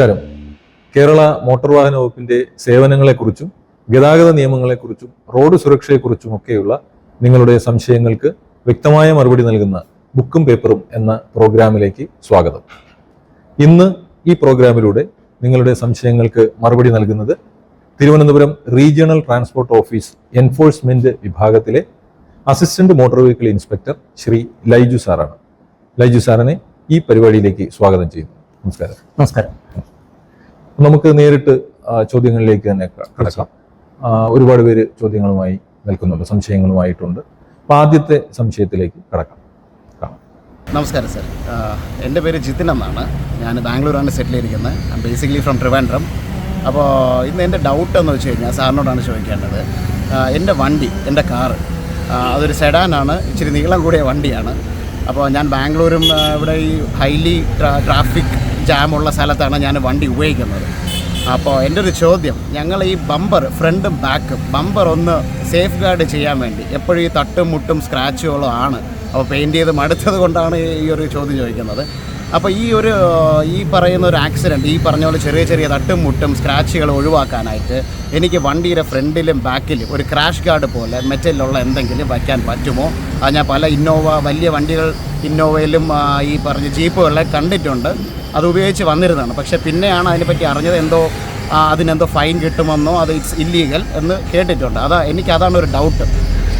നമസ്കാരം. കേരള മോട്ടോർ വാഹന വകുപ്പിന്റെ സേവനങ്ങളെക്കുറിച്ചും ഗതാഗത നിയമങ്ങളെക്കുറിച്ചും റോഡ് സുരക്ഷയെക്കുറിച്ചും ഒക്കെയുള്ള നിങ്ങളുടെ സംശയങ്ങൾക്ക് വ്യക്തമായ മറുപടി നൽകുന്ന ബുക്കും പേപ്പറും എന്ന പ്രോഗ്രാമിലേക്ക് സ്വാഗതം. ഇന്ന് ഈ പ്രോഗ്രാമിലൂടെ നിങ്ങളുടെ സംശയങ്ങൾക്ക് മറുപടി നൽകുന്നത് Thiruvananthapuram regional transport office enforcement വിഭാഗത്തിലെ assistant motor vehicle inspector Shri Laiju സാറാണ്. ലൈജു സാറിനെ ഈ പരിപാടിയിലേക്ക് സ്വാഗതം ചെയ്യുന്നു. നമസ്കാരം. നമസ്കാരം. നമുക്ക് നേരിട്ട് ചോദ്യങ്ങളിലേക്ക് തന്നെ കടക്കാം. ഒരുപാട് പേര് ചോദ്യങ്ങളുമായി നിൽക്കുന്നുണ്ട് സംശയങ്ങളുമായിട്ടുണ്ട്. അപ്പൊ ആദ്യത്തെ സംശയത്തിലേക്ക് കടക്കാം. നമസ്കാരം സർ. എന്റെ പേര് ജിതിൻ എന്നാണ്. ഞാൻ ബാംഗ്ലൂരാണ് സെറ്റിൽ ചെയ്തിരിക്കുന്നത്. ബേസിക്കലി ഫ്രം ട്രിവാൻഡ്രം അപ്പോൾ ഇന്ന് എന്റെ ഡൗട്ട് എന്ന് വെച്ച് കഴിഞ്ഞാൽ സാറിനോടാണ് ചോദിക്കേണ്ടത്. എന്റെ വണ്ടി എന്റെ കാറ് അതൊരു സെഡാനാണ് ഇച്ചിരി നീളം കൂടിയ വണ്ടിയാണ്. അപ്പോൾ ഞാൻ ബാംഗ്ലൂരും ഇവിടെ ഈ ഹൈലി ട്രാഫിക് ജാമുള്ള സ്ഥലത്താണ് ഞാൻ വണ്ടി ഉപയോഗിക്കുന്നത്. അപ്പോൾ എന്റെ ഒരു ചോദ്യം ഞങ്ങൾ ഈ ബമ്പർ ഫ്രണ്ടും ബാക്കും ബമ്പർ ഒന്ന് സേഫ് ഗാർഡ് ചെയ്യാൻ വേണ്ടി എപ്പോഴും ഈ തട്ടും മുട്ടും സ്ക്രാച്ചുകളും ആണ്. അപ്പോൾ പെയിന്റ് ചെയ്ത് മടുത്തത് കൊണ്ടാണ് ഈ ഒരു ചോദ്യം ചോദിക്കുന്നത്. അപ്പോൾ ഈ ഒരു ഈ പറയുന്ന ഒരു ആക്സിഡന്റ് ഈ പറഞ്ഞ പോലെ ചെറിയ ചെറിയ തട്ടും മുട്ടും സ്ക്രാച്ചുകൾ ഒഴിവാക്കാനായിട്ട് എനിക്ക് വണ്ടിയുടെ ഫ്രണ്ടിലും ബാക്കിലും ഒരു ക്രാഷ് ഗാർഡ് പോലെ മെറ്റലിലുള്ള എന്തെങ്കിലും വയ്ക്കാൻ പറ്റുമോ? അത് ഞാൻ പല ഇന്നോവ വലിയ വണ്ടികൾ ഇന്നോവയിലും ഈ പറഞ്ഞ ജീപ്പുകളിലെ കണ്ടിട്ടുണ്ട്. അത് ഉപയോഗിച്ച് വന്നിരുന്നതാണ്. പക്ഷേ പിന്നെയാണ് അതിനെപ്പറ്റി അറിഞ്ഞത് എന്തോ അതിനെന്തോ ഫൈൻ കിട്ടുമെന്നോ അത് ഇറ്റ്സ് ഇല്ലീഗൽ എന്ന് കേട്ടിട്ടുണ്ട്. അതാ എനിക്ക് അതാണ് ഒരു ഡൗട്ട്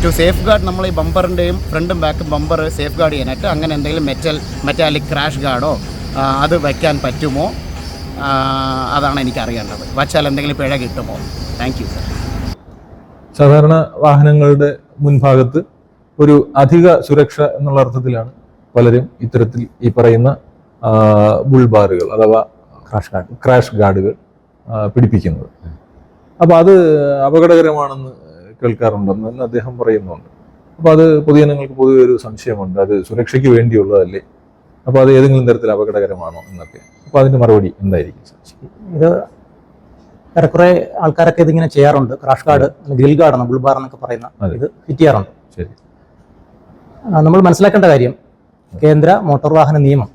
ടു സേഫ് ഗാർഡ് നമ്മൾ ഈ ബമ്പറിന്റെയും ഫ്രണ്ടും ബാക്കും ബമ്പർ സേഫ് ഗാർഡ് ചെയ്യാനായിട്ട് അങ്ങനെ എന്തെങ്കിലും മെറ്റൽ മെറ്റാലിക് ക്രാഷ് ഗാർഡോ അത് വയ്ക്കാൻ പറ്റുമോ? അതാണ് എനിക്ക് അറിയേണ്ടത് വച്ചാൽ എന്തെങ്കിലും പിഴ കിട്ടുമോ? താങ്ക് യു സർ സാധാരണ വാഹനങ്ങളുടെ മുൻഭാഗത്ത് ഒരു അധിക സുരക്ഷ എന്നുള്ള അർത്ഥത്തിലാണ് പലരും ഇത്തരത്തിൽ ഈ പറയുന്ന ബുൾബാറുകൾ ബുൾ ബാറുകൾ അഥവാ ക്രാഷ് ഗാർഡ് ക്രാഷ് ഗാർഡുകൾ പിടിപ്പിക്കുന്നത്. അപ്പോൾ അത് അപകടകരമാണെന്ന് കേൾക്കാറുണ്ടെന്ന് അദ്ദേഹം പറയുന്നുണ്ട്. അപ്പോൾ അത് പൊതുജനങ്ങൾക്ക് പൊതുവെ ഒരു സംശയമുണ്ട്. അത് സുരക്ഷയ്ക്ക് വേണ്ടിയുള്ളതല്ലേ? അപ്പോൾ അത് ഏതെങ്കിലും തരത്തിൽ അപകടകരമാണോ എന്നൊക്കെ. അപ്പോൾ അതിന്റെ മറുപടി എന്തായിരിക്കും ഇത് ഏറെക്കുറെ ആൾക്കാരൊക്കെ ഇതിങ്ങനെ ചെയ്യാറുണ്ട്. Crash guard grill bull bar എന്നൊക്കെ പറയുന്ന ഇത് ഫിറ്റ് ചെയ്യാറുണ്ട് ശരി നമ്മൾ മനസ്സിലാക്കേണ്ട കാര്യം കേന്ദ്ര മോട്ടോർ വാഹന നിയമം.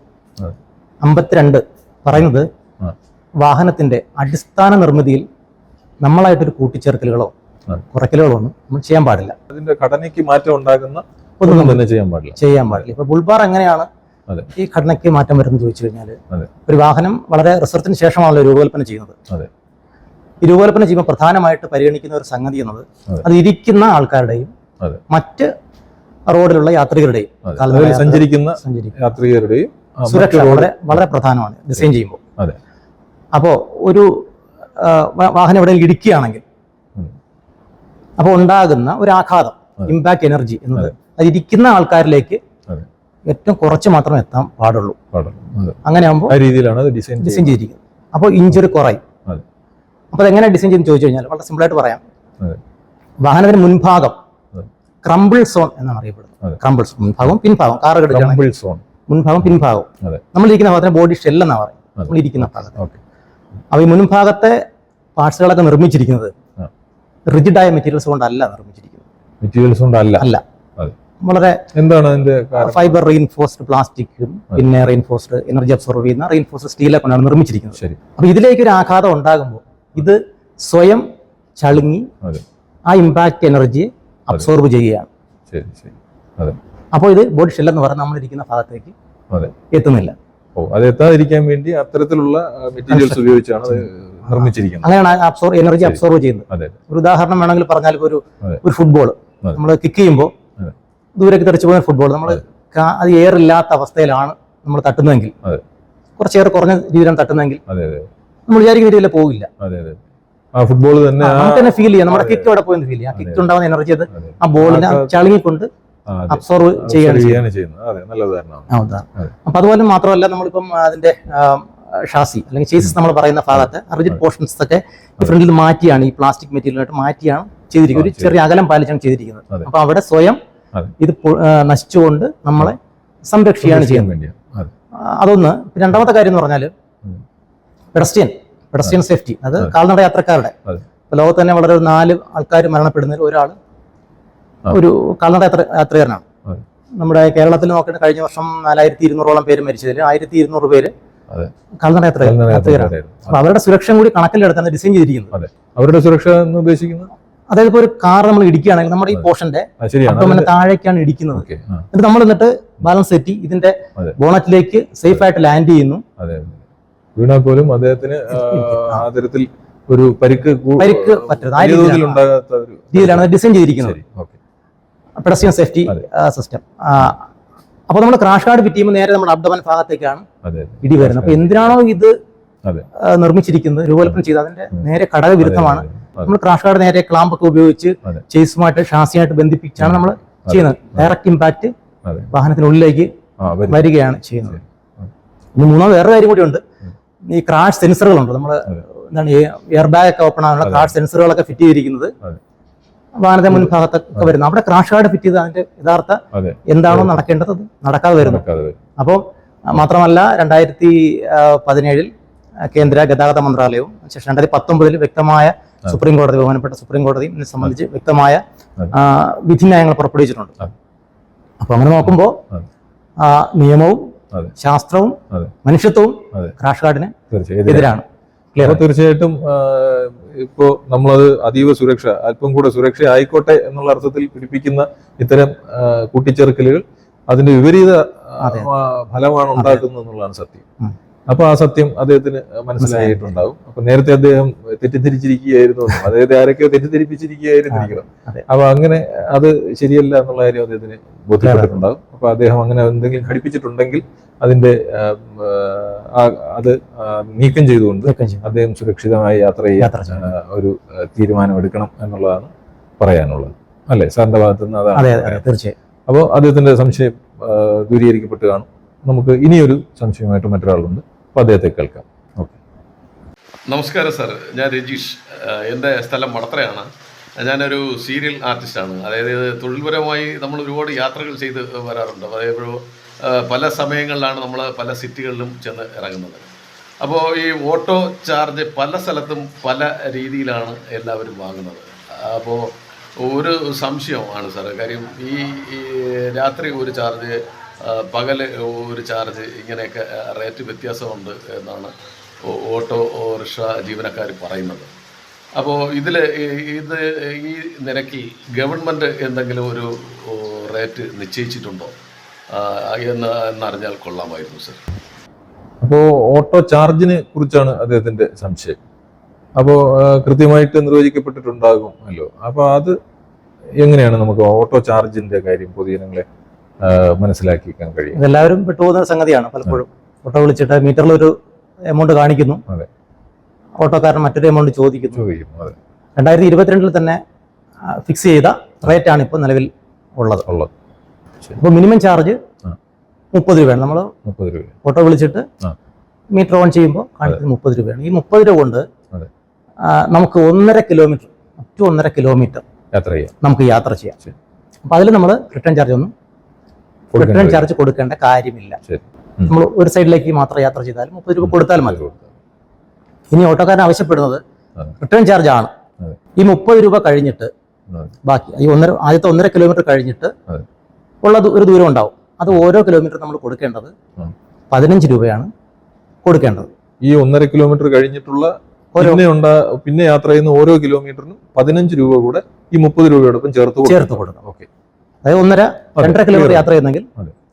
അമ്പത്തിരണ്ട് പറയുന്നത് വാഹനത്തിന്റെ അടിസ്ഥാന നിർമ്മിതിയിൽ നമ്മളായിട്ടൊരു കൂട്ടിച്ചേർക്കലുകളോ അതെ. കുറയ്ക്കലുകളോ ഒന്നും നമ്മൾ ചെയ്യാൻ പാടില്ല അതിന്റെ ഘടനയ്ക്ക് മാറ്റം ഉണ്ടാകുന്ന ഒന്നും തന്നെ ചെയ്യാൻ പാടില്ല ചെയ്യാൻ പാടില്ല ഇപ്പൊ ബുൾബാർ എങ്ങനെയാണ്. ഈ ഘടനയ്ക്ക് മാറ്റം വരുന്നത് ചോദിച്ചു കഴിഞ്ഞാൽ ഒരു വാഹനം വളരെ റിസർച്ചിന് ശേഷമാണല്ലോ രൂപകൽപ്പന ചെയ്യുന്നത്. ഈ രൂപകൽപ്പന ചെയ്യുമ്പോൾ പ്രധാനമായിട്ട് പരിഗണിക്കുന്ന ഒരു സംഗതി എന്നത് അത് ഇരിക്കുന്ന ആൾക്കാരുടെയും. മറ്റ് റോഡിലുള്ള യാത്രികരുടെയും സഞ്ചരിക്കുന്ന സഞ്ചരിക്കും യാത്രികരുടെയും സുരക്ഷ വളരെ വളരെ പ്രധാനമാണ് ഡിസൈൻ ചെയ്യുമ്പോൾ. അപ്പോൾ ഒരു വാഹനം എവിടെയെങ്കിലും ഇടിക്കുകയാണെങ്കിൽ. അപ്പോൾ ഉണ്ടാകുന്ന ഒരു ആഘാതം. ഇമ്പാക്ട് എനർജി എന്നത്. അതിരിക്കുന്ന ആൾക്കാരിലേക്ക് ഏറ്റവും കുറച്ച് മാത്രമേ എത്താൻ പാടുള്ളൂ. അങ്ങനെ ആകുമ്പോൾ രീതിയിലാണ് ഡിസൈൻ ഡിസൈൻ ചെയ്തിരിക്കുന്നത്. അപ്പോൾ ഇഞ്ചുറി കുറയും. അപ്പൊ അപ്പോൾ അതെങ്ങനെ ഡിസൈൻ ചെയ്തെന്ന് ചോദിച്ചു കഴിഞ്ഞാൽ വളരെ സിമ്പിളായിട്ട് പറയാം. വാഹനത്തിന്റെ വാഹനത്തിന് മുൻഭാഗം. ക്രംബിൾ സോൺ എന്നാണ് അറിയപ്പെടുന്നത്. ക്രംബിൾ സോൺ മുൻഭാഗം പിൻഭാഗം കാർ ക്രംബിൾ സോൺ മുൻഭാഗം പിൻഭാഗം നമ്മൾ ഇരിക്കുന്ന ഭാഗത്തിന് ബോഡി ഷെൽ എന്നാണ് പറയും നമ്മൾ ഇരിക്കുന്ന ഭാഗത്ത്. അപ്പൊ അപ്പോൾ ഈ മുൻഭാഗത്തെ പാർട്സുകളൊക്കെ നിർമ്മിച്ചിരിക്കുന്നത്. റിജിഡായ മെറ്റീരിയൽസ് കൊണ്ടല്ല നിർമ്മിച്ചിരിക്കുന്നത്. മെറ്റീരിയൽസ് കൊണ്ടല്ല. അല്ല. വളരെ എന്താണ് അതിന്റെ ഫൈബർ റീൻഫോഴ്സ്ഡ് പ്ലാസ്റ്റിക്കും പിന്നെ റീൻഫോഴ്സ്ഡ് എനർജി അബ്സോർവ് ചെയ്യുന്ന റീൻഫോഴ്സ്ഡ് സ്റ്റീലെ കൊണ്ടാണ് നിർമ്മിച്ചിരിക്കുന്നത്. ശരി. അപ്പോൾ ഇതിലേക്ക് ഒരു ആഘാതം ഉണ്ടാകുമ്പോൾ ഇത് സ്വയം ചളുങ്ങി ആ ഇമ്പാക്റ്റ് എനർജി അബ്സോർബ് ചെയ്യുകയാണ്. ശരി ശരി. അതെ. അപ്പോൾ ഇത് ബോഡി ഷെൽ എന്ന് പറഞ്ഞാൽ നമ്മളിരിക്കുന്ന ഭാഗത്തേക്ക് എത്തുന്നില്ല. ഓ അത് എത്താതിരിക്കാൻ വേണ്ടി അത്തരത്തിലുള്ള മെറ്റീരിയൽസ് ഉപയോഗിച്ചാണ് നിർമ്മിച്ചിരിക്കുന്നത്. അങ്ങനെയാണ് അബ്സോർവ് എനർജി. അബ്സോർവ് ചെയ്യുന്നത്. ഒരു ഉദാഹരണം വേണമെങ്കിൽ പറഞ്ഞാൽ ഒരു ഒരു ഫുട്ബോൾ. നമ്മൾ കിക്ക് ചെയ്യുമ്പോൾ. ദൂരേക്ക് തെറിച്ചു പോകുന്ന ഫുട്ബോൾ നമ്മൾ അത്. എയർ ഇല്ലാത്ത അവസ്ഥയിലാണ് നമ്മൾ തട്ടുന്നതെങ്കിൽ. കുറച്ച് എയർ കുറഞ്ഞ രീതിയിലാണ് തട്ടുന്നതെങ്കിൽ നമ്മൾ വിചാരിക്കുന്ന രീതിയിൽ പോകില്ല ഫുട്ബോൾ തന്നെ നമുക്ക് തന്നെ ഫീൽ ചെയ്യാം. നമ്മുടെ കിക്ക് അവിടെ പോയെന്ന് ഫീൽ ചെയ്യാം. കിക്ക് ഉണ്ടാവുന്ന എനർജി അത് ആ ബോളിനെ ചളിങ്ങിക്കൊണ്ട്. അബ്സോർവ് ചെയ്യാണ് ചെയ്യുന്നത്. അപ്പൊ അതുപോലെ മാത്രമല്ല നമ്മളിപ്പം അതിന്റെ ഷാസി അല്ലെങ്കിൽ ചേസിസ് നമ്മൾ പറയുന്ന ഭാഗത്ത് റിജിഡ് പോർഷൻസ് ഒക്കെ ഫ്രണ്ടിൽ മാറ്റിയാണ് ഈ പ്ലാസ്റ്റിക് മെറ്റീരിയലായിട്ട് മാറ്റിയാണ് ചെയ്തിരിക്കുന്നത്. ഒരു ചെറിയ അകലം പാലിച്ചാണ് ചെയ്തിരിക്കുന്നത്. അപ്പൊ അവിടെ സ്വയം ഇത് നശിച്ചുകൊണ്ട് നമ്മളെ സംരക്ഷിക്കുകയാണ് അതെ. അതൊന്ന്. രണ്ടാമത്തെ കാര്യം എന്ന് പറഞ്ഞാൽ പെഡസ്റ്റിയൻ പെഡസ്ട്രിയൻ പെഡസ്ട്രിയൻ സേഫ്റ്റി അത്. കാൽനട യാത്രക്കാരുടെ. ലോകത്ത് തന്നെ വളരെ നാല് ആൾക്കാർ മരണപ്പെടുന്നതിൽ ഒരാൾ. ഒരു കാൽനട യാത്ര യാത്രികരനാണ് നമ്മുടെ കേരളത്തിൽ നോക്കിയിട്ട് കഴിഞ്ഞ വർഷം നാലായിരത്തി ഇരുന്നൂറോളം പേര് മരിച്ചതിൽ ആയിരത്തി ഇരുന്നൂറ് പേര് കാൽനട അപ്പൊ അവരുടെ സുരക്ഷ കൂടി കണക്കിലെടുത്താണ് ഡിസൈൻ ചെയ്തിരിക്കുന്നത് അവരുടെ സുരക്ഷ എന്ന് ഉദ്ദേശിക്കുന്നത്? അതായത് ഇപ്പോൾ ഒരു കാർ നമ്മൾ ഇടിക്കുകയാണെങ്കിൽ നമ്മുടെ ഈ പോർഷന്റെ താഴേക്കാണ് ഇടിക്കുന്നത്. എന്നിട്ട് നമ്മൾ എന്നിട്ട് ബാലൻസ് തെറ്റി ഇതിന്റെ ബോണറ്റിലേക്ക് സേഫ് ആയിട്ട് ലാൻഡ് ചെയ്യുന്നു. വീണാൽ പോലും അദ്ദേഹത്തിന് ആ, ആ. ഒരു പരിക്ക് പരിക്ക് രീതിയിലാണ്. ഡിസൈൻ ചെയ്തിരിക്കുന്നത്. പെഡസ്ട്രിയൻ സേഫ്റ്റി സിസ്റ്റം അപ്പോൾ നമ്മൾ ക്രാഷ് കാർഡ് ചെയ്യുമ്പോൾ നേരെ നമ്മുടെ അബ്ഡമൻ ഭാഗത്തേക്കാണ്. ഇടി വരുന്നത്. അപ്പൊ എന്തിനാണോ ഇത്. നിർമ്മിച്ചിരിക്കുന്നത്? രൂപകൽപ്പന ചെയ്ത് അതിന്റെ നേരെ ഘടക വിരുദ്ധമാണ്. അതെ, അതെ. നമ്മൾ ക്രാഷ് കാർഡ് നേരെ ക്ലാമ്പ് ഒക്കെ ഉപയോഗിച്ച്. ചേസുമായിട്ട് ഷാസിയായിട്ട് ബന്ധിപ്പിച്ചാണ് നമ്മൾ ചെയ്യുന്നത്. Direct impact. വാഹനത്തിനുള്ളിലേക്ക്. വരികയാണ് ചെയ്യുന്നത്. ഇനി മൂന്നാമത് വേറെ കാര്യം കൂടി ഉണ്ട്. ഈ ക്രാഷ് സെൻസറുകളുണ്ട് നമ്മൾ. എന്താണ് എയർ ബാഗ് ഒക്കെ ഓപ്പൺ ആകാനുള്ള ക്രാഷ് സെൻസറുകളൊക്കെ ഫിറ്റ് ചെയ്തിരിക്കുന്നത്. വാഹനത്തെ മുൻഭാഗത്തൊക്കെ വരുന്നത്. അവിടെ ക്രാഷ് കാർഡ് ഫിറ്റ് ചെയ്ത് അതിന്റെ യഥാർത്ഥ എന്താണോ നടക്കേണ്ടത്? നടക്കാതെ വരുന്നു. നടക്കാതെ അപ്പോൾ മാത്രമല്ല രണ്ടായിരത്തി പതിനേഴിൽ കേന്ദ്ര ഗതാഗത മന്ത്രാലയവും ശേഷം രണ്ടായിരത്തി പത്തൊമ്പതിൽ വ്യക്തമായ സുപ്രീം കോടതി ബഹുമാനപ്പെട്ട സുപ്രീം കോടതിയും ഇതിനെ സംബന്ധിച്ച് വ്യക്തമായ വിധി നയങ്ങൾ വിധിന്യായങ്ങൾ പുറപ്പെടുവിച്ചിട്ടുണ്ട്. അപ്പൊ അങ്ങനെ നോക്കുമ്പോൾ ആ, നിയമവും അതെ. ശാസ്ത്രവും അതെ. മനുഷ്യത്വവും. ക്രാഷ് കാർഡിന് തീർച്ചയായും എതിരാണ്. തീർച്ചയായിട്ടും ഇപ്പോ നമ്മളത് അതീവ സുരക്ഷ അല്പം കൂടെ സുരക്ഷ ആയിക്കോട്ടെ എന്നുള്ള അർത്ഥത്തിൽ പിടിപ്പിക്കുന്ന ഇത്തരം കൂട്ടിച്ചേർക്കലുകൾ അതിന്റെ വിപരീത ഫലമാണ് ഉണ്ടാക്കുന്നത് എന്നുള്ളതാണ് സത്യം. അപ്പൊ ആ സത്യം അദ്ദേഹത്തിന് മനസ്സിലായിട്ടുണ്ടാവും. അപ്പൊ നേരത്തെ അദ്ദേഹം തെറ്റിദ്ധരിച്ചിരിക്കുകയായിരുന്നു അദ്ദേഹത്തെ ആരൊക്കെയോ തെറ്റിദ്ധരിപ്പിച്ചിരിക്കുകയായിരുന്നു ഇരിക്കണം. അപ്പൊ അങ്ങനെ അത് ശരിയല്ല എന്നുള്ള കാര്യം അദ്ദേഹത്തിന് ബോധ്യപ്പെട്ടിട്ടുണ്ടാവും. അപ്പൊ അദ്ദേഹം അങ്ങനെ എന്തെങ്കിലും ഘടിപ്പിച്ചിട്ടുണ്ടെങ്കിൽ അതിന്റെ അത് നീക്കം ചെയ്തുകൊണ്ട് അദ്ദേഹം സുരക്ഷിതമായി യാത്ര ചെയ്യാൻ ഒരു തീരുമാനമെടുക്കണം തീരുമാനം എടുക്കണം എന്നുള്ളതാണ് പറയാനുള്ളത്. അല്ലേ? സാറിന്റെ ഭാഗത്തുനിന്ന് അതെ അതാണ് അപ്പോൾ അദ്ദേഹത്തിന്റെ സംശയം ദൂരീകരിക്കപ്പെട്ട് കാണും. നമുക്ക് ഇനിയൊരു സംശയമായിട്ട് മറ്റൊരാളുണ്ട്. അപ്പൊ അദ്ദേഹത്തെ കേൾക്കാം. ഓക്കെ. നമസ്കാരം സാർ. ഞാൻ രജീഷ്. എന്റെ സ്ഥലം വടത്രയാണ്. ഞാനൊരു സീരിയൽ ആർട്ടിസ്റ്റാണ്. അതായത് തൊഴിൽപരമായി നമ്മൾ ഒരുപാട് യാത്രകൾ ചെയ്ത് വരാറുണ്ട്. അതായത് പല സമയങ്ങളിലാണ് നമ്മൾ പല സിറ്റികളിലും ചെന്ന് ഇറങ്ങുന്നത്. അപ്പോൾ ഈ ഓട്ടോ ചാർജ് പല സ്ഥലത്തും പല രീതിയിലാണ് എല്ലാവരും വാങ്ങുന്നത്. അപ്പോൾ ഒരു സംശയമാണ് സാറെ. കാര്യം ഈ രാത്രി ഒരു ചാർജ് പകൽ ഒരു ചാർജ് ഇങ്ങനെയൊക്കെ റേറ്റ് വ്യത്യാസമുണ്ട് എന്നാണ് ഓട്ടോ റിക്ഷ ജീവനക്കാർ പറയുന്നത്. അപ്പോൾ ഇതിൽ ഇത് ഈ നിരക്കിൽ ഗവൺമെന്റ് എന്തെങ്കിലും ഒരു റേറ്റ് നിശ്ചയിച്ചിട്ടുണ്ടോ? എന്ന് എന്നറിഞ്ഞാൽ കൊള്ളാമായിരുന്നു സർ. അപ്പോൾ ഓട്ടോ ചാർജിനെ കുറിച്ചാണ് അദ്ദേഹത്തിന്റെ സംശയം. അപ്പോൾ കൃത്യമായിട്ട് നിർവചിക്കപ്പെട്ടിട്ടുണ്ടാകും അല്ലോ? അപ്പോൾ അത് എങ്ങനെയാണ് നമുക്ക് ഓട്ടോ ചാർജിന്റെ കാര്യം പൊതുജനങ്ങളെ മനസ്സിലാക്കിക്കാൻ കഴിയും എല്ലാവരും പെട്ടുപോകുന്ന സംഗതിയാണ് പലപ്പോഴും. ഓട്ടോ വിളിച്ചിട്ട് മീറ്ററിൽ ഒരു എമൗണ്ട് കാണിക്കുന്നു. അതെ. ഓട്ടോക്കാരൻ മറ്റൊരു എമൗണ്ട് ചോദിക്കുന്നു. രണ്ടായിരത്തി ഇരുപത്തിരണ്ടിൽ തന്നെ ഫിക്സ് ചെയ്ത റേറ്റ് ആണ് ഇപ്പോൾ നിലവിൽ ഉള്ളത്. ഉള്ളത്. അപ്പോൾ മിനിമം ചാർജ്. മുപ്പത് രൂപയാണ്. നമ്മൾ മുപ്പത് രൂപ. ഓട്ടോ വിളിച്ചിട്ട് മീറ്റർ ഓൺ ചെയ്യുമ്പോൾ കാണിക്കുന്നത് മുപ്പത് രൂപയാണ്. ഈ മുപ്പത് രൂപ കൊണ്ട് നമുക്ക് ഒന്നര കിലോമീറ്റർ ടു ഒന്നര കിലോമീറ്റർ യാത്ര ചെയ്യാം നമുക്ക് യാത്ര ചെയ്യാം. അപ്പൊ അപ്പോൾ അതിൽ നമ്മൾ റിട്ടേൺ ചാർജ് ഒന്നും റിട്ടേൺ ചാർജ് കൊടുക്കേണ്ട കാര്യമില്ല. നമ്മൾ ഒരു സൈഡിലേക്ക് മാത്രം യാത്ര ചെയ്താൽ മുപ്പത് രൂപ കൊടുത്താൽ മതി. ഇനി ഓട്ടോക്കാരൻ ആവശ്യപ്പെടുന്നത് റിട്ടേൺ ചാർജ് ആണ്. ഈ മുപ്പത് രൂപ കഴിഞ്ഞിട്ട് ബാക്കി ഈ ഒന്നര ആദ്യത്തെ ഒന്നര കിലോമീറ്റർ കഴിഞ്ഞിട്ട്. ഉള്ള ഒരു ദൂരം ഉണ്ടാവും. അത് ഓരോ കിലോമീറ്റർ നമ്മൾ കൊടുക്കേണ്ടത്. പതിനഞ്ച് രൂപയാണ് കൊടുക്കേണ്ടത്. ഈ ഒന്നര കിലോമീറ്റർ കഴിഞ്ഞിട്ടുള്ള പിന്നെ ഉണ്ടാ പിന്നെ യാത്ര ചെയ്യുന്ന ഓരോ കിലോമീറ്ററിനും പതിനഞ്ച് രൂപ കൂടെ ഈ മുപ്പത് രൂപയോടൊപ്പം ചേർത്ത്. ചേർത്ത് കൊടുക്കണം. ഓക്കെ. അതായത് ഒന്നര രണ്ടര കിലോമീറ്റർ യാത്ര ചെയ്യുന്നെങ്കിൽ.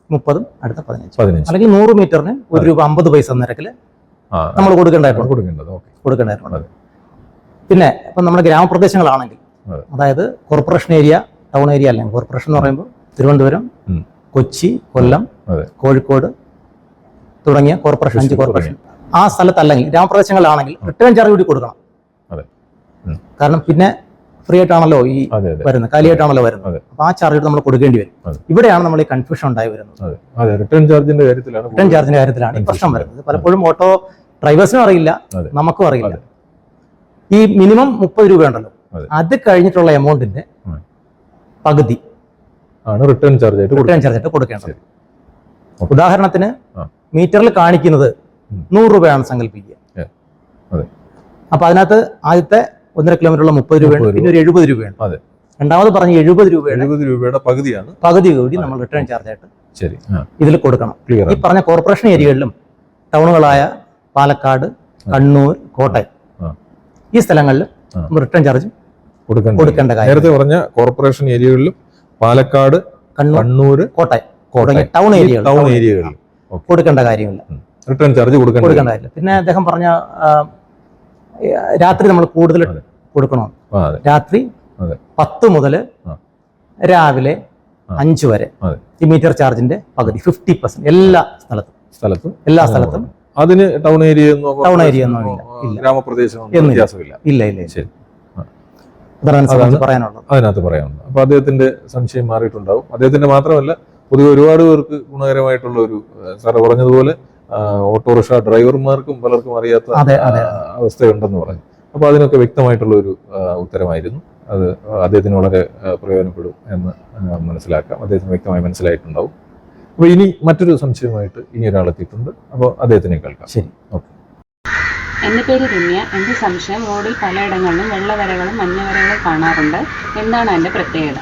മുപ്പതും അടുത്ത പതിനഞ്ച്. പതിനഞ്ച്. അല്ലെങ്കിൽ നൂറ് മീറ്ററിന് ഒരു രൂപ അമ്പത് പൈസ നിരക്കിൽ നമ്മൾ കൊടുക്കേണ്ടതായിട്ടുണ്ട്. കൊടുക്കേണ്ടത്. ഓക്കെ. കൊടുക്കേണ്ടതായിട്ടുണ്ട്. പിന്നെ ഇപ്പം നമ്മുടെ ഗ്രാമപ്രദേശങ്ങളാണെങ്കിൽ അതായത് കോർപ്പറേഷൻ ഏരിയ ടൗൺ ഏരിയ അല്ലെങ്കിൽ കോർപ്പറേഷൻ എന്ന് പറയുമ്പോൾ തിരുവനന്തപുരം കൊച്ചി കൊല്ലം. കോഴിക്കോട് തുടങ്ങിയ കോർപ്പറേഷൻ അഞ്ച് കോർപ്പറേഷൻ ആ സ്ഥലത്തല്ലെങ്കിൽ ഗ്രാമപ്രദേശങ്ങളിലാണെങ്കിൽ റിട്ടേൺ ചാർജ് കൂടി കൊടുക്കണം. കാരണം പിന്നെ ഫ്രീ ആയിട്ടാണല്ലോ ഈ വരുന്നത്. കാലിയായിട്ടാണല്ലോ വരുന്നത്. അപ്പൊ ആ ചാർജ് നമ്മൾ കൊടുക്കേണ്ടി വരും. ഇവിടെയാണ് നമ്മൾ ഈ കൺഫ്യൂഷൻ ഉണ്ടായി വരുന്നത്. റിട്ടേൺ ചാർജിന്റെ കാര്യത്തിലാണ് റിട്ടേൺ ചാർജിന്റെ കാര്യത്തിലാണ് ഈ പ്രശ്നം വരുന്നത്. പലപ്പോഴും ഓട്ടോ ഡ്രൈവേഴ്സിനും അറിയില്ല നമുക്കും അറിയില്ല. ഈ മിനിമം മുപ്പത് രൂപയുണ്ടല്ലോ ഉണ്ടല്ലോ. അത്. കഴിഞ്ഞിട്ടുള്ള എമൗണ്ടിന്റെ പകുതി ആണ് റിട്ടേൺ ചാർജ് റിട്ടേൺ ചാർജ് ആയിട്ട് കൊടുക്കേണ്ടത്. ഉദാഹരണത്തിന് മീറ്ററിൽ കാണിക്കുന്നത്. നൂറ് രൂപയാണ് സങ്കല്പിക്കുക. അപ്പൊ അതിനകത്ത് ആദ്യത്തെ ഒന്നര കിലോമീറ്ററുള്ള മുപ്പത് രൂപയാണ് രൂപ. പിന്നെ ഒരു എഴുപത് രൂപയാണ്. രണ്ടാമത് പറഞ്ഞ എഴുപത് രൂപയുടെ എഴുപത് രൂപയുടെ പകുതിയാണ്. പകുതി കൂടി നമ്മൾ റിട്ടേൺ ചാർജ് ആയിട്ട് ശരി. ഇതിൽ കൊടുക്കണം. ഈ പറഞ്ഞ കോർപ്പറേഷൻ ഏരിയകളിലും ടൗണുകളായ പാലക്കാട് കണ്ണൂർ കോട്ടയം ഈ സ്ഥലങ്ങളിൽ റിട്ടേൺ ചാർജ് കൊടുക്കേണ്ട കാര്യം. നേരത്തെ പറഞ്ഞ കോർപ്പറേഷൻ ഏരിയകളിലും പാലക്കാട് കണ്ണൂർ കോട്ടയം കോട്ടയം. ടൗൺ ഏരിയകൾ ടൗൺ ഏരിയകളിൽ കൊടുക്കേണ്ട കാര്യമില്ല. റിട്ടേൺ ചാർജ് കൊടുക്കേണ്ട കൊടുക്കേണ്ട പിന്നെ അദ്ദേഹം പറഞ്ഞ രാത്രി നമ്മൾ കൂടുതൽ. കൊടുക്കണം. രാത്രി. പത്ത് മുതൽ രാവിലെ. അഞ്ച് വരെ. ഈ മീറ്റർ ചാർജിന്റെ പകുതി ഫിഫ്റ്റി പെർസെന്റ് എല്ലാ സ്ഥലത്തും. സ്ഥലത്തും. എല്ലാ സ്ഥലത്തും. അതിന് ടൗൺ ഏരിയ ടൗൺ ഏരിയ ഗ്രാമപ്രദേശം. വ്യത്യാസമില്ല. ഇല്ല ഇല്ല ശരി. പറയാനുള്ളത്. അതിനകത്ത് പറയാനുണ്ട് അപ്പൊ അദ്ദേഹത്തിന്റെ സംശയം മാറിയിട്ടുണ്ടാവും. അദ്ദേഹത്തിന്റെ മാത്രമല്ല പൊതുവെ ഒരുപാട് പേർക്ക് ഗുണകരമായിട്ടുള്ള ഒരു സാറ് പറഞ്ഞതുപോലെ ഓട്ടോറിക്ഷ ഡ്രൈവർമാർക്കും പലർക്കും അറിയാത്ത. അവസ്ഥയുണ്ടെന്ന് പറഞ്ഞു. അപ്പോൾ അതിനൊക്കെ വ്യക്തമായിട്ടുള്ള ഒരു ഉത്തരമായിരുന്നു. അത് അദ്ദേഹത്തിന് വളരെ പ്രയോജനപ്പെടും എന്ന് മനസ്സിലാക്കാം. അദ്ദേഹത്തിന് വ്യക്തമായി മനസ്സിലായിട്ടുണ്ടാവും. അപ്പോൾ ഇനി മറ്റൊരു സംശയമായിട്ട് ഇനി ഒരാളെത്തിയിട്ടുണ്ട് അപ്പോൾ അദ്ദേഹത്തിനെ കേൾക്കാം. ശരി. ഓക്കെ. എന്റെ പേര് രമ്യ. എന്റെ സംശയം റോഡിൽ പലയിടങ്ങളിലും വെള്ളവരകളും മഞ്ഞവരകളും കാണാറുണ്ട്. എന്താണ് അതിന്റെ പ്രത്യേകത?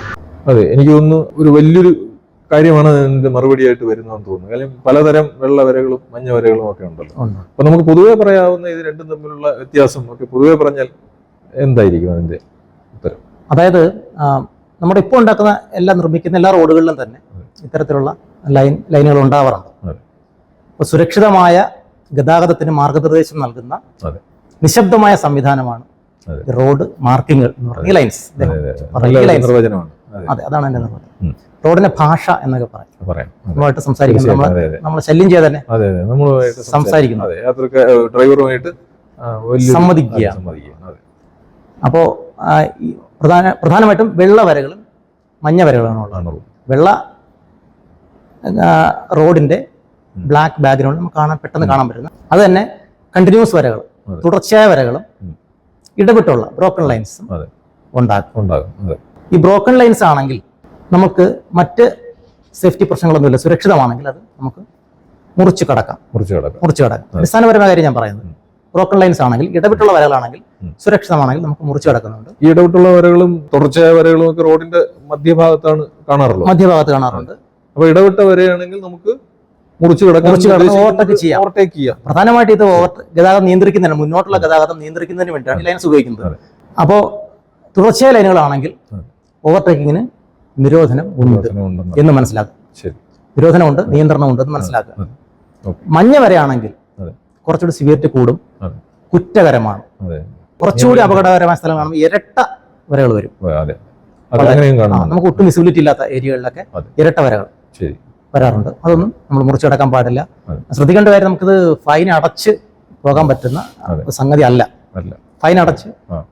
അതെ എനിക്ക് തോന്നുന്നു ഒരു വലിയൊരു കാര്യമാണ് അതിന്റെ മറുപടിയായിട്ട് വരുന്നതെന്ന് തോന്നുന്നു. കാര്യം പലതരം വെള്ള വരകളും മഞ്ഞ വരകളും ഒക്കെ ഉണ്ടല്ലോ. ഉണ്ട്. അപ്പൊ നമുക്ക് പൊതുവെ പറയാവുന്ന ഇത് രണ്ടും തമ്മിലുള്ള വ്യത്യാസം ഒക്കെ പൊതുവെ പറഞ്ഞാൽ എന്തായിരിക്കും അതിന്റെ ഉത്തരം? അതായത് നമ്മുടെ ഇപ്പോൾ ഉണ്ടാക്കുന്ന എല്ലാം നിർമ്മിക്കുന്ന എല്ലാ റോഡുകളിലും തന്നെ ഇത്തരത്തിലുള്ള ലൈൻ ലൈനുകൾ ഉണ്ടാവാറുണ്ട്. അപ്പൊ അപ്പോൾ സുരക്ഷിതമായ ഗതാഗതത്തിന് മാർഗനിർദ്ദേശം നൽകുന്ന നിശബ്ദമായ സംവിധാനമാണ് റോഡ് മാർക്കിങ്ങുകൾ എന്ന് ലൈൻസ്. അതെ, അതാണ് എന്റെ നിർവചനം. റോഡിന്റെ ഭാഷ എന്നൊക്കെ പറയും. പറയാം നമ്മളായിട്ട് സംസാരിക്കുന്നത്. നമ്മൾ ശല്യം ചെയ്യാതെ തന്നെ അതെ അതെ. നമ്മളുമായിട്ട് ഡ്രൈവറുമായിട്ട് സമ്മതിക്കുക. അപ്പോൾ പ്രധാന പ്രധാനമായിട്ടും വെള്ള വരകളും മഞ്ഞ വരകളാണ് ഉള്ളത്. വെള്ള റോഡിന്റെ ബ്ലാക്ക് ബാക്ക്ഗ്രൗണ്ട് നമുക്ക് കാണാൻ പെട്ടെന്ന് കാണാൻ പറ്റുന്ന. അത് തന്നെ കണ്ടിന്യൂസ് വരകൾ തുടർച്ചയായ വരകളും ഇടപെട്ടുള്ള ബ്രോക്കൺ ലൈൻസും ഉണ്ടാകും. ഈ ബ്രോക്കൺ ലൈൻസ് ആണെങ്കിൽ നമുക്ക് മറ്റ് സേഫ്റ്റി പ്രശ്നങ്ങളൊന്നുമില്ല. സുരക്ഷിതമാണെങ്കിൽ അത് നമുക്ക് മുറിച്ചു കടക്കാം. മുറിച്ചു കിടക്കാം. മുറിച്ച് കടക്കാം. അതെ. അടിസ്ഥാനപരമായ കാര്യം ഞാൻ പറയുന്നത്. ബ്രോക്കൺ ലൈൻസ് ആണെങ്കിൽ ഇടവിട്ടുള്ള വരകളാണെങ്കിൽ. സുരക്ഷിതമാണെങ്കിൽ നമുക്ക് മുറിച്ചു കടക്കുന്നുണ്ട്. ഈ ഇടവിട്ടുള്ള വരകളും തുടർച്ചയായ വരകളും ഒക്കെ റോഡിന്റെ മധ്യഭാഗത്താണ് കാണാറുള്ളത്. മധ്യഭാഗത്ത് കാണാറുണ്ട്. അപ്പൊ ഇടവിട്ട വരയാണെങ്കിൽ നമുക്ക് മുറിച്ചു ഉദ്ദേശിക്കുന്നത് ചെയ്യാം. ഓവർടേക്ക് ചെയ്യാം. പ്രധാനമായിട്ട് ഇത് ഓവർ ഗതാഗതം നിയന്ത്രിക്കുന്നതിന് മുന്നോട്ടുള്ള ഗതാഗതം നിയന്ത്രിക്കുന്നതിന് വേണ്ടിയാണ് ലൈൻസ് ഉപയോഗിക്കുന്നത്. അപ്പോ അപ്പോൾ തുടർച്ചയായ ലൈനുകളാണെങ്കിൽ. ഓവർടേക്കിങ്ങിന് നിരോധനം ഉണ്ട്. എന്ന് മനസ്സിലാക്കുക. നിരോധനമുണ്ട് നിയന്ത്രണമുണ്ട് എന്ന് മനസ്സിലാക്കുക. മഞ്ഞ വരെയാണെങ്കിൽ. കുറച്ചുകൂടി സിവിയറിറ്റി കൂടും. കുറ്റകരമാണ്. കുറച്ചുകൂടി അപകടകരമായ സ്ഥലം കാണുമ്പോൾ ഇരട്ട വരകൾ വരും. നമുക്ക് ഒട്ടും വിസിബിലിറ്റി ഇല്ലാത്ത ഏരിയകളിലൊക്കെ ഇരട്ട വരകൾ ശരി. വരാറുണ്ട്. അതൊന്നും നമ്മൾ മുറിച്ചടക്കാൻ പാടില്ല. ശ്രദ്ധിക്കേണ്ട കാര്യം നമുക്കിത് ഫൈൻ അടച്ച് പോകാൻ പറ്റുന്ന സംഗതി അല്ല. ഫൈൻ അടച്ച്.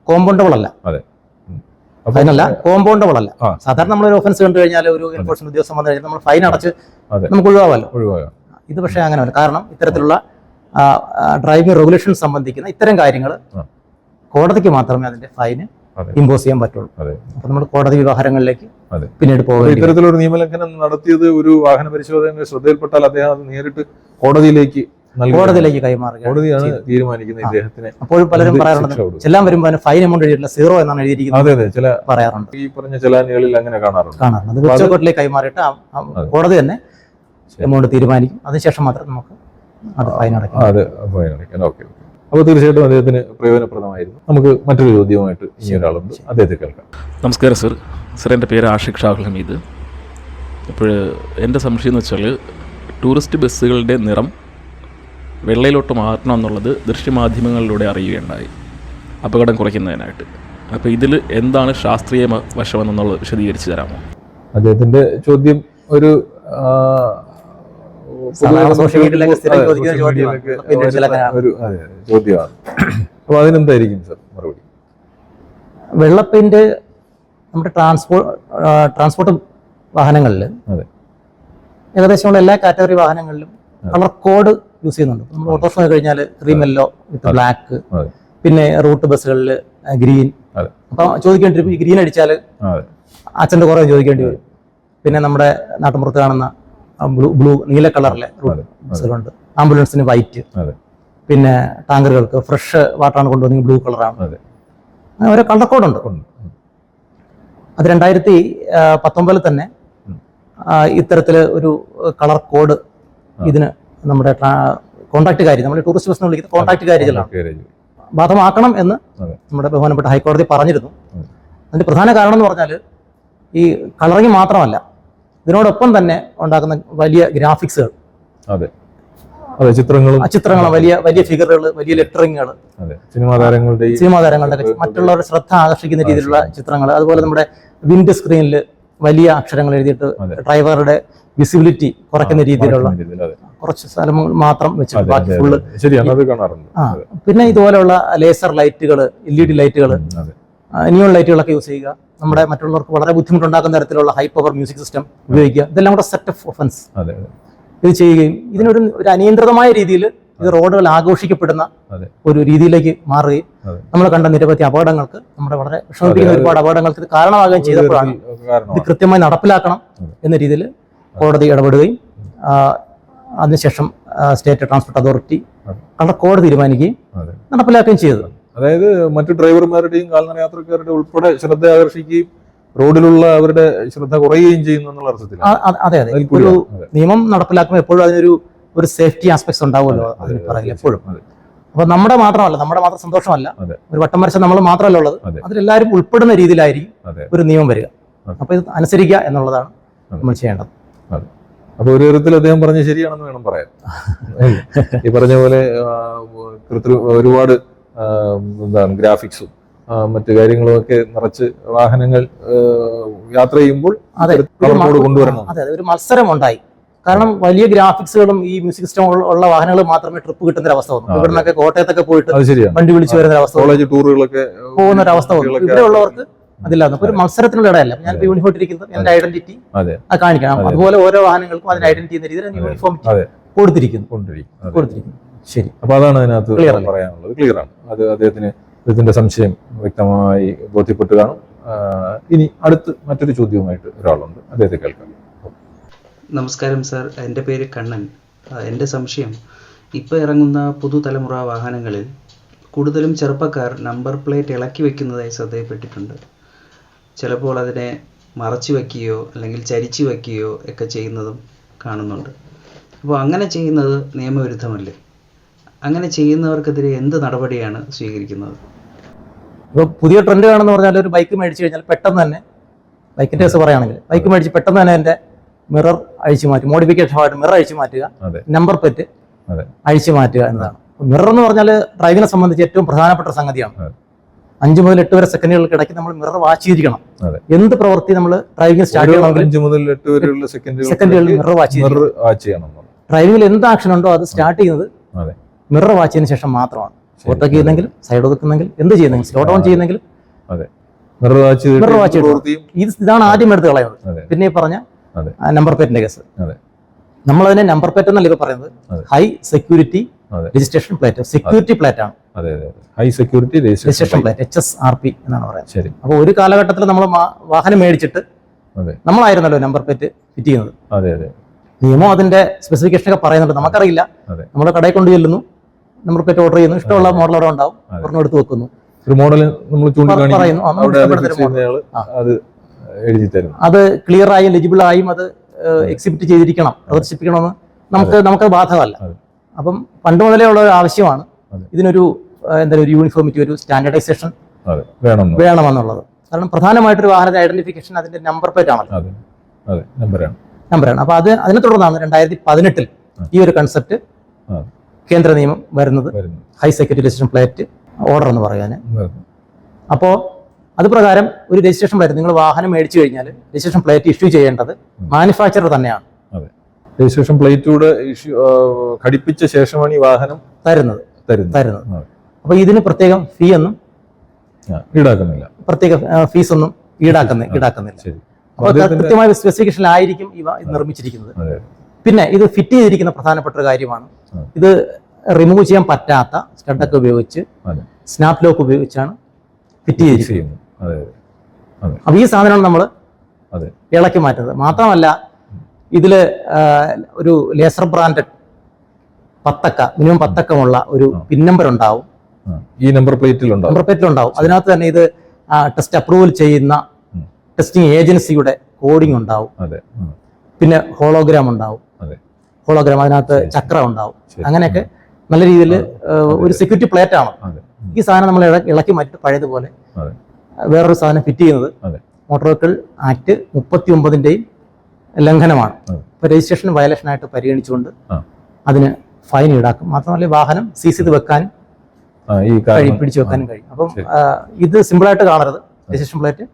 കോമ്പൗണ്ടബിൾ അല്ല. അപ്പൊ ഫൈനല്ല കോമ്പൗണ്ടബിൾ അല്ല. സാധാരണ നമ്മൾ ഒരു ഒഫൻസ് കണ്ടു കഴിഞ്ഞാൽ ഒരു എൻഫോഴ്സ്മെന്റ് ഉദ്യോഗസ്ഥൻ വന്നു കഴിഞ്ഞാൽ നമ്മൾ ഫൈൻ അടച്ച് നമുക്ക് ഒഴിവാകാമല്ലോ ഒഴിവാകാം. ഇത് പക്ഷേ അങ്ങനെയല്ല. കാരണം ഇത്തരത്തിലുള്ള ഡ്രൈവിംഗ് റെഗുലേഷൻ സംബന്ധിക്കുന്ന ഇത്തരം കാര്യങ്ങൾ കോടതിക്ക് മാത്രമേ അതിന്റെ ഫൈന്. ഇമ്പോസ് ചെയ്യാൻ പറ്റുള്ളൂ. അതെ. അപ്പൊ നമ്മൾ കോടതി വ്യവഹാരങ്ങളിലേക്ക് അതെ. പിന്നീട് പോകും. ഇത്തരത്തിലൊരു നിയമലംഘനം നടത്തിയത് ഒരു വാഹന പരിശോധന ശ്രദ്ധയിൽപ്പെട്ടാൽ അദ്ദേഹം അത് നേരിട്ട് കോടതിയിലേക്ക് കോടതിയിലേക്ക് കൈമാറുക കോടതിയാണ് തീരുമാനിക്കുന്നത് ഇദ്ദേഹത്തിന് അപ്പോഴും പലരും പറയാറുണ്ട്? ചെല്ലാൻ വരുമ്പോൾ അതിന് ഫൈൻ എമൗണ്ട് എഴുതിയിട്ടില്ല സീറോ എന്നാണ് എഴുതിയിരിക്കുന്നത് അതെ അതെ ചില പറയാറുണ്ട്. ഈ പറഞ്ഞ ചലാനുകളിൽ അങ്ങനെ കാണാറുണ്ട്. കാണാറുണ്ട്. അത് അപ്പൊ അത് ഉച്ചക്കോട്ടിലേക്ക് കൈമാറിയിട്ട് അതെ. കോടതി തന്നെ എമൗണ്ട് തീരുമാനിക്കും. അതിനുശേഷം മാത്രം നമുക്ക് അത് ഫൈൻ അടയ്ക്കാം. ആ, ഫൈൻ അടയ്ക്കാം. ഓക്കെ അപ്പോൾ തീർച്ചയായിട്ടും അദ്ദേഹത്തിന് പ്രയോജനപ്രദമായിരുന്നു. നമുക്ക് മറ്റൊരു ചോദ്യവുമായിട്ട് ഇനി ഒരാളുണ്ട്. അദ്ദേഹത്തെ കേൾക്കാം. നമസ്കാരം സർ. സർ എന്റെ പേര് ആഷിഖ് ഷാഹുൽ ഹമീദ്. അപ്പോൾ എന്റെ സംശയം എന്ന് വെച്ചാൽ ടൂറിസ്റ്റ് ബസ്സുകളുടെ നിറം വെള്ളയിലോട്ട് മാറ്റണം എന്നുള്ളത് ദൃശ്യമാധ്യമങ്ങളിലൂടെ അറിയുകയുണ്ടായി. അപകടം കുറയ്ക്കുന്നതിനായിട്ട്. അപ്പോൾ ഇതിൽ എന്താണ് ശാസ്ത്രീയ വശം വശമെന്നുള്ളത് വിശദീകരിച്ചു തരാമോ? അദ്ദേഹത്തിന്റെ ചോദ്യം ഒരു ചോദ്യമാണ്. അപ്പോൾ അതിനെന്തായിരിക്കും സർ മറുപടി? വെള്ളപ്പെയിന്റ് നമ്മുടെ ട്രാൻസ്പോർട്ട് ട്രാൻസ്പോർട്ട് വാഹനങ്ങളിൽ അതെ. ഏകദേശമുള്ള എല്ലാ കാറ്റഗറി വാഹനങ്ങളിലും കളർ കോഡ് യൂസ് ചെയ്യുന്നുണ്ട് നമ്മൾ ഓട്ടോറിക്ഷ കഴിഞ്ഞാൽ ക്രീം യെല്ലോ വിത്ത് ബ്ലാക്ക്. പിന്നെ റൂട്ട് ബസ്സുകളിൽ ഗ്രീൻ. അപ്പൊ ചോദിക്കേണ്ടി വരും ഈ ഗ്രീൻ അടിച്ചാൽ അച്ഛന്റെ കുറേ ചോദിക്കേണ്ടി വരും പിന്നെ നമ്മുടെ നാട്ടുമ്പുറത്ത് കാണുന്ന ബ്ലൂ ബ്ലൂ നീല കളറിലെ റൂട്ട്. ബസ്സുകളുണ്ട് ആംബുലൻസിന് വൈറ്റ്. പിന്നെ ടാങ്കറുകൾക്ക് ഫ്രഷ് വാട്ടറാണ് കൊണ്ടുവന്നെങ്കിൽ ബ്ലൂ കളറാണ് ഓരോ കളർ കോഡുണ്ട്. അത് രണ്ടായിരത്തി പത്തൊമ്പതിൽ തന്നെ ഉം. ഇത്തരത്തിൽ ഒരു കളർ കോഡ്. ഇതിന് നമ്മുടെ കോണ്ടാക്ട് കോൺട്രാക്ട് കാര്യം നമ്മൾ ടൂറിസ്റ്റ് ബസ്സിനെ വിളിക്കുന്ന കോൺട്രാക്ട് കാര്യത്തിലാണ് ബാധമാക്കണം എന്ന്. നമ്മുടെ ബഹുമാനപ്പെട്ട ഹൈക്കോടതി പറഞ്ഞിരുന്നു. അതിന്റെ പ്രധാന കാരണം എന്ന് പറഞ്ഞാൽ ഈ കളറിങ് മാത്രമല്ല ഇതിനോടൊപ്പം തന്നെ ഉണ്ടാക്കുന്ന വലിയ ഗ്രാഫിക്സുകൾ അതെ. അതെ ചിത്രങ്ങളും. ആ ചിത്രങ്ങൾ വലിയ വലിയ ഫിഗറുകൾ വലിയ ലെറ്ററിങ്ങുകൾ സിനിമാ താരങ്ങളുടെ സിനിമാ താരങ്ങളുടെ മറ്റുള്ളവരുടെ ശ്രദ്ധ ആകർഷിക്കുന്ന രീതിയിലുള്ള ചിത്രങ്ങൾ അതുപോലെ നമ്മുടെ വിൻഡ് സ്ക്രീനിൽ വലിയ അക്ഷരങ്ങൾ എഴുതിയിട്ട് ഡ്രൈവറുടെ വിസിബിലിറ്റി കുറയ്ക്കുന്ന രീതിയിലുള്ള. കുറച്ച് സ്ഥലങ്ങൾ മാത്രം വെച്ചിട്ട് ബാക്കി ഫുള്ള് പിന്നെ ഇതുപോലെയുള്ള ലേസർ ലൈറ്റുകൾ എൽ ഇ ഡി ലൈറ്റുകൾ നിയോൺ ലൈറ്റുകളൊക്കെ യൂസ് ചെയ്യുക. നമ്മുടെ മറ്റുള്ളവർക്ക് വളരെ ബുദ്ധിമുട്ടുണ്ടാക്കുന്ന തരത്തിലുള്ള ഹൈ പവർ മ്യൂസിക് സിസ്റ്റം ഉപയോഗിക്കുക. ഇതെല്ലാം കൂടെ സെറ്റ് ഓഫ് ഒഫൻസ്. ഇത് ചെയ്യുകയും ഇതിനൊരു ഒരു അനിയന്ത്രിതമായ രീതിയിൽ ഇത് റോഡുകൾ ആഘോഷിക്കപ്പെടുന്ന ഒരു രീതിയിലേക്ക് മാറുകയും നമ്മൾ കണ്ട നിരവധി അപകടങ്ങൾക്ക് നമ്മുടെ വളരെ വിഷമിപ്പിക്കുന്ന ഒരുപാട് അപകടങ്ങൾക്ക് ഇത് കാരണമാകുകയും ചെയ്തപ്പോഴാണ് ഇത് കൃത്യമായി നടപ്പിലാക്കണം എന്ന രീതിയിൽ കോടതി ഇടപെടുകയും അതിനുശേഷം സ്റ്റേറ്റ് ട്രാൻസ്പോർട്ട് അതോറിറ്റി അതെ. കണ്ട കോടതി തീരുമാനിക്കുകയും. നടപ്പിലാക്കുകയും ചെയ്തത് അതായത് മറ്റു ഡ്രൈവർമാരുടെയും കാൽനട യാത്രക്കാരുടെ ഉൾപ്പെടെ ശ്രദ്ധ ആകർഷിക്കുകയും റോഡിലുള്ള അവരുടെ ശ്രദ്ധ കുറയുകയും ചെയ്യുന്നു എന്നുള്ള അർത്ഥത്തിലാണ് അതെ അതെ ഒരു നിയമം നടപ്പിലാക്കുമ്പോൾ എപ്പോഴും അതിനൊരു ഒരു സേഫ്റ്റി ആസ്പെക്ട്സ് ഉണ്ടാവുമല്ലോ അതെ, അതിന് അതെ, പറയില്ല എപ്പോഴും. അപ്പൊ നമ്മുടെ മാത്രമല്ല നമ്മുടെ മാത്രം സന്തോഷമല്ല ഒരു വട്ടം വരച്ച നമ്മൾ മാത്രമല്ല ഉള്ളത് അതെ. അതിലെല്ലാവരും ഉൾപ്പെടുന്ന രീതിയിലായിരിക്കും ഒരു നിയമം വരിക. അപ്പൊ ഇത് അനുസരിക്കുക എന്നുള്ളതാണ്. നമ്മൾ ചെയ്യേണ്ടത് അപ്പൊ ഒരു വിധത്തിൽ അദ്ദേഹം പറഞ്ഞ ശരിയാണെന്ന് വേണം പറയാൻ. ഈ പറഞ്ഞ പോലെ കൃത്രിമ ഒരുപാട് എന്താണ് ഗ്രാഫിക്സും മറ്റു കാര്യങ്ങളും ഒക്കെ നിറച്ച് വാഹനങ്ങൾ യാത്ര ചെയ്യുമ്പോൾ കൊണ്ടുവരണം. അതെ ഒരു മത്സരം ഉണ്ടായി കാരണം വലിയ ഗ്രാഫിക്സുകളും ഈ മ്യൂസിക് സിസ്റ്റം ഉള്ള വാഹനങ്ങൾ മാത്രമേ ട്രിപ്പ് കിട്ടുന്ന ഒരു അവസ്ഥ വന്നു. ഇവിടെ നിന്നൊക്കെ കോട്ടയത്തൊക്കെ പോയിട്ട് വണ്ടി വിളിച്ചു വരുന്ന ഒരു അവസ്ഥ കോളേജ് ടൂറുകളൊക്കെ പോകുന്ന ഒരു അവസ്ഥ വന്നു. ഇവിടെ ഉള്ളവർക്ക് അതില്ലാതെ ഒരു മത്സരത്തിനുള്ള ഇടയല്ല. ഞാൻ. യൂണിഫോം ഇട്ടിരിക്കുന്നത് എന്റെ ഐഡന്റിറ്റി കാണിക്കണം. അതുപോലെ ഓരോ വാഹനങ്ങൾക്കും അതിന്റെ ഐഡന്റിറ്റി എന്ന രീതിയിൽ യൂണിഫോം. കൊടുത്തിരിക്കുന്നു. കൊടുത്തിരിക്കുന്നു. ശരി. അപ്പൊ അതാണ് അതിനകത്ത്? പറയാനുള്ളത്. ക്ലിയർ ആണ്. അത് അദ്ദേഹത്തിന് അദ്ദേഹത്തിന്റെ സംശയം വ്യക്തമായി ബോധ്യപ്പെട്ട് കാണും. ഇനി അടുത്ത് മറ്റൊരു ചോദ്യവുമായിട്ട് ഒരാളുണ്ട്. അദ്ദേഹത്തെ കേൾക്കാം. നമസ്കാരം സാർ. എന്റെ പേര് കണ്ണൻ. എന്റെ എന്റെ സംശയം ഇപ്പോൾ ഇറങ്ങുന്ന പുതുതലമുറ വാഹനങ്ങളിൽ കൂടുതലും ചെറുപ്പക്കാർ നമ്പർ പ്ലേറ്റ് ഇളക്കി വെക്കുന്നതായി ശ്രദ്ധയിൽപ്പെട്ടിട്ടുണ്ട്. ചിലപ്പോൾ അതിനെ മറച്ചു വയ്ക്കുകയോ അല്ലെങ്കിൽ ചരിച്ചു വയ്ക്കുകയോ ഒക്കെ ചെയ്യുന്നതും കാണുന്നുണ്ട് അപ്പോൾ അങ്ങനെ ചെയ്യുന്നത് നിയമവിരുദ്ധമല്ലേ അങ്ങനെ ചെയ്യുന്നവർക്കെതിരെ എന്ത് നടപടിയാണ് സ്വീകരിക്കുന്നത് ഇപ്പൊ പുതിയ ട്രെൻഡ് കാണുന്ന പറഞ്ഞാൽ ഒരു ബൈക്ക് മേടിച്ചു കഴിഞ്ഞാൽ പെട്ടെന്ന് തന്നെ ബൈക്കിന്റെ കേസ് പറയുകയാണെങ്കിൽ ബൈക്ക് മേടിച്ച് പെട്ടെന്ന് തന്നെ എന്റെ മിറർ അഴിച്ചു മാറ്റി മോഡിഫിക്കേഷൻ ആയിട്ട് മിറർ അഴിച്ചു മാറ്റുക അതെ. നമ്പർ പ്ലേറ്റ് അതെ. അഴിച്ചു മാറ്റുക എന്നതാണ് മിറർ എന്ന് പറഞ്ഞാൽ ഡ്രൈവിനെ സംബന്ധിച്ച് ഏറ്റവും പ്രധാനപ്പെട്ട സംഗതിയാണ് അതെ. അഞ്ച് മുതൽ എട്ട് വരെ സെക്കൻഡുകൾക്ക് ഇടയ്ക്ക് നമ്മൾ മിറർ വാച്ച് ചെയ്തിരിക്കണം എന്ത് പ്രവൃത്തി നമ്മൾ ഡ്രൈവിംഗ് സ്റ്റാർട്ട് ചെയ്യണമെങ്കിൽ അഞ്ച് മുതൽ എട്ട് വരെയുള്ള സെക്കൻഡുകളിൽ മിറർ വാച്ച് ചെയ്യണം. ഡ്രൈവിംഗിൽ എന്ത് ആക്ഷൻ ഉണ്ടോ അത് സ്റ്റാർട്ട് ചെയ്യുന്നത്. മിറർ വാച്ച് ചെയ്തതിനു ശേഷം മാത്രമാണ്. ശരി. ചെയ്യുന്നെങ്കിൽ സൈഡ് ഒതുക്കുന്നെങ്കിലും എന്ത് ചെയ്യുന്നെങ്കിൽ സ്ലോ ഡൗൺ ചെയ്യുന്നെങ്കിൽ മിറർ വാച്ച് മിറർ വാച്ച് ഇത് ഇതാണ് ആദ്യം എടുത്ത് കളയുന്നത്. പിന്നെ ഈ പറഞ്ഞ. നമ്പർ പ്ലേറ്റിന്റെ കേസ്. നമ്മളതിനെ നമ്പർ പ്ലേറ്റ് എന്നല്ല ഇപ്പൊ പറയുന്നത്. High security. Registration plate security plate ആണ്. High security registration plate H S R P എന്നാണ് പറയുന്നത്. ശരി. അപ്പോൾ ഒരു കാലഘട്ടത്തിൽ നമ്മൾ വാഹനം മേടിച്ചിട്ട്. നമ്മളായിരുന്നല്ലോ നമ്പർ പ്ലേറ്റ് ഫിറ്റ് ചെയ്യുന്നത്. അതെ അതെ. നിയമം അതിന്റെ സ്പെസിഫിക്കേഷൻ ഒക്കെ പറയുന്നുണ്ട്. നമുക്കറിയില്ല. നമ്മൾ കടയിൽ കൊണ്ട് ചെല്ലുന്നു നമ്പർ പ്ലേറ്റ് ഓർഡർ ചെയ്യുന്നു. ഇഷ്ടമുള്ള മോഡൽ അവിടെ ഉണ്ടാവും. ഒരെണ്ണം എടുത്ത് വെക്കുന്നു. ഒരു മോഡൽ നമ്മൾ അത് എഴുതി തരും അത് ക്ലിയർ ആയും ലെജിബിൾ ആയും അത് എക്സിബിറ്റ് ചെയ്തിരിക്കണം. പ്രദർശിപ്പിക്കണമെന്ന് നമുക്ക് നമുക്ക് ബാധകമല്ല. അപ്പം പണ്ട് മുതലേ ഉള്ള ഒരു ആവശ്യമാണ്. ഇതിനൊരു എന്തായാലും എന്താ ഒരു യൂണിഫോമിറ്റി ഒരു സ്റ്റാൻഡർഡൈസേഷൻ. വേണമെന്നുള്ളത്. കാരണം പ്രധാനമായിട്ടൊരു വാഹനത്തിന്റെ ഐഡന്റിഫിക്കേഷൻ അതിന്റെ നമ്പർ പ്ലേറ്റ് ആണല്ലോ. നമ്പറാണ് അപ്പൊ അത് അതിനെ തുടർന്നാണ് രണ്ടായിരത്തി പതിനെട്ടിൽ ഈ ഒരു കൺസെപ്റ്റ് കേന്ദ്ര നിയമം വരുന്നത്. High security registration plate order എന്ന് പറയാൻ അപ്പോ അപ്പോൾ അത് പ്രകാരം ഒരു രജിസ്ട്രേഷൻ പ്ലേറ്റ് നിങ്ങൾ വാഹനം മേടിച്ചു കഴിഞ്ഞാൽ രജിസ്ട്രേഷൻ പ്ലേറ്റ് ഇഷ്യൂ ചെയ്യേണ്ടത് മാനുഫാക്ചറർ തന്നെയാണ്. രജിസ്ട്രേഷൻ പ്ലേറ്റൂടെ ഇഷ്യൂ ഘടിപ്പിച്ച ശേഷമാണ് ഈ വാഹനം തരുന്നത്. തരുന്നത്. അപ്പോൾ ഇതിന് പ്രത്യേകം ഫീ ഒന്നും ഈടാക്കുന്നില്ല. പ്രത്യേക ഫീസ് ഒന്നും ഈടാക്കുന്ന ഈടാക്കുന്നില്ല. അപ്പോൾ കൃത്യമായ സ്പെസിഫിക്കേഷനിലായിരിക്കും ഇവ നിർമ്മിച്ചിരിക്കുന്നത്. പിന്നെ ഇത് ഫിറ്റ് ചെയ്തിരിക്കുന്ന പ്രധാനപ്പെട്ട ഒരു കാര്യമാണ് ഇത് റിമൂവ് ചെയ്യാൻ പറ്റാത്ത സ്റ്റഡൊക്കെ ഉപയോഗിച്ച്. സ്നാപ്പ് ലോക്ക് ഉപയോഗിച്ചാണ് ഫിറ്റ് ചെയ്തിരിക്കുന്നത്. അപ്പൊ ഈ സാധനമാണ് നമ്മൾ. ഇളക്കി മാറ്റുന്നത്. മാത്രമല്ല ഇതിൽ ഒരു ലേസർ ബ്രാൻഡഡ് പത്തക്ക മിനിമം പത്തക്കമുള്ള ഒരു പിൻ നമ്പർ ഉണ്ടാവും. ഈ നമ്പർ പ്ലേറ്റിൽ നമ്പർ പ്ലേറ്റിൽ ഉണ്ടാവും അതിനകത്ത് തന്നെ ഇത് ടെസ്റ്റ് അപ്രൂവൽ ചെയ്യുന്ന ടെസ്റ്റിംഗ് ഏജൻസിയുടെ കോഡിംഗ് ഉണ്ടാവും. പിന്നെ ഹോളോഗ്രാം ഉണ്ടാവും. ഹോളോഗ്രാം അതിനകത്ത്. ചക്രം ഉണ്ടാവും. അങ്ങനെയൊക്കെ നല്ല രീതിയിൽ ഒരു സെക്യൂരിറ്റി പ്ലേറ്റ് ആണ്. ഈ സാധനം നമ്മൾ ഇള- ഇളക്കി മാറ്റിയിട്ട് പഴയതുപോലെ. വേറൊരു സാധനം ഫിറ്റ് ചെയ്യുന്നത്. മോട്ടോർ വെഹിക്കിൾ ആക്ട് മുപ്പത്തി ഒമ്പതിന്റെയും ലംഘനമാണ്. രജിസ്ട്രേഷൻ വയലേഷൻ ആയിട്ട് പരിഗണിച്ചുകൊണ്ട്. അതിന് ഫൈൻ ഈടാക്കും. മാത്രമല്ല വാഹനം സീസ് ചെയ്ത് വെക്കാനും കഴിയും പിടിച്ചു വെക്കാനും കഴിയും. അപ്പം ഇത് സിമ്പിളായിട്ട് കാണരുത്. രജിസ്ട്രേഷൻ പ്ലേറ്റ്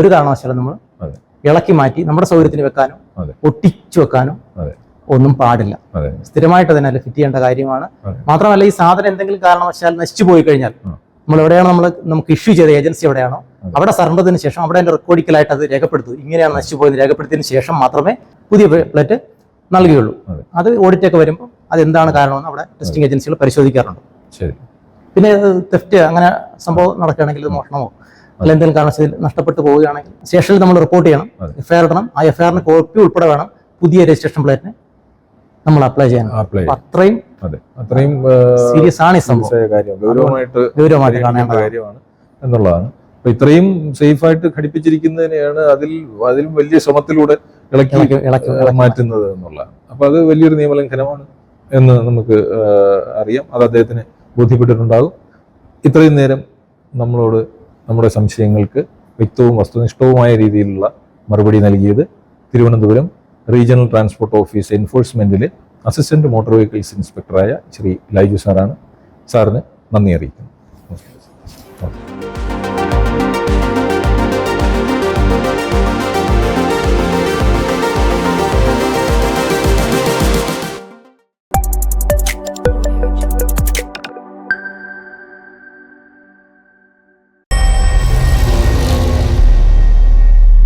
ഒരു കാരണവശാലും നമ്മൾ ഇളക്കി മാറ്റി നമ്മുടെ സൗകര്യത്തിന് വെക്കാനോ. ഒട്ടിച്ചു വെക്കാനോ ഒന്നും പാടില്ല. സ്ഥിരമായിട്ട് അതിനെ ഫിറ്റ് ചെയ്യേണ്ട കാര്യമാണ്. മാത്രമല്ല ഈ സാധനം എന്തെങ്കിലും കാരണവശാൽ നശിച്ചു പോയി കഴിഞ്ഞാൽ നമ്മൾ എവിടെയാണോ നമ്മൾ നമുക്ക് ഇഷ്യൂ ചെയ്ത ഏജൻസി എവിടെയാണോ. അവിടെ സർണ്ടതിന് ശേഷം അവിടെ അതിന്റെ റെക്കോർഡിക്കലായിട്ട് അത് രേഖപ്പെടുത്തു. ഇങ്ങനെയാണ് നശിച്ചു പോയത് രേഖപ്പെടുത്തിയതിന് ശേഷം മാത്രമേ പുതിയ പ്ലേറ്റ് നൽകുകയുള്ളൂ. അത്. ഓഡിറ്റൊക്കെ വരുമ്പോൾ അത് എന്താണ് കാരണമെന്ന് അവിടെ ടെസ്റ്റിംഗ് ഏജൻസികൾ പരിശോധിക്കാറുണ്ട്. ശരി. പിന്നെ തെഫ്റ്റ് അങ്ങനെ സംഭവം നടക്കുകയാണെങ്കിൽ മോഷണമോ? അല്ല എന്തെങ്കിലും കാരണവശാൽ നഷ്ടപ്പെട്ടു പോവുകയാണെങ്കിൽ സ്റ്റേഷനിൽ നമ്മൾ റിപ്പോർട്ട് ചെയ്യണം. എഫ്ഐആർ ഇടണം. ആ എഫ്ഐആറിന് കോപ്പി ഉൾപ്പെടെ വേണം പുതിയ രജിസ്ട്രേഷൻ പ്ലേറ്റിന് നമ്മൾ അപ്ലൈ ചെയ്യണം അത്രയും അതെ. അത്രയും സീരിയസ് ആണ് ഈ സംഭവം. ഗൗരവമായിട്ട് ഗൗരവമായിട്ട് കാണേണ്ട കാര്യമാണ് എന്നുള്ളതാണ്. അപ്പൊ ഇത്രയും സേഫായിട്ട് ഘടിപ്പിച്ചിരിക്കുന്നതിനെയാണ് അതിൽ അതിലും വലിയ ശ്രമത്തിലൂടെ ഇളക്കി മാറ്റുന്നത് എന്നുള്ള. അപ്പൊ അത് വലിയൊരു നിയമലംഘനമാണ് എന്ന് നമുക്ക് അറിയാം. അത് അദ്ദേഹത്തിന് ബോധ്യപ്പെട്ടിട്ടുണ്ടാകും. ഇത്രയും നേരം നമ്മളോട് നമ്മുടെ സംശയങ്ങൾക്ക് വ്യക്തവും വസ്തുനിഷ്ഠവുമായ രീതിയിലുള്ള മറുപടി നൽകിയത് തിരുവനന്തപുരം റീജിയണൽ ട്രാൻസ്പോർട്ട് ഓഫീസ് എൻഫോഴ്സ്മെന്റിലെ അസിസ്റ്റന്റ് മോട്ടോർ വെഹിക്കിൾസ് ഇൻസ്പെക്ടറായ ശ്രീ ലൈജു സാറാണ്. സാറിന് നന്ദി അറിയിക്കുന്നു.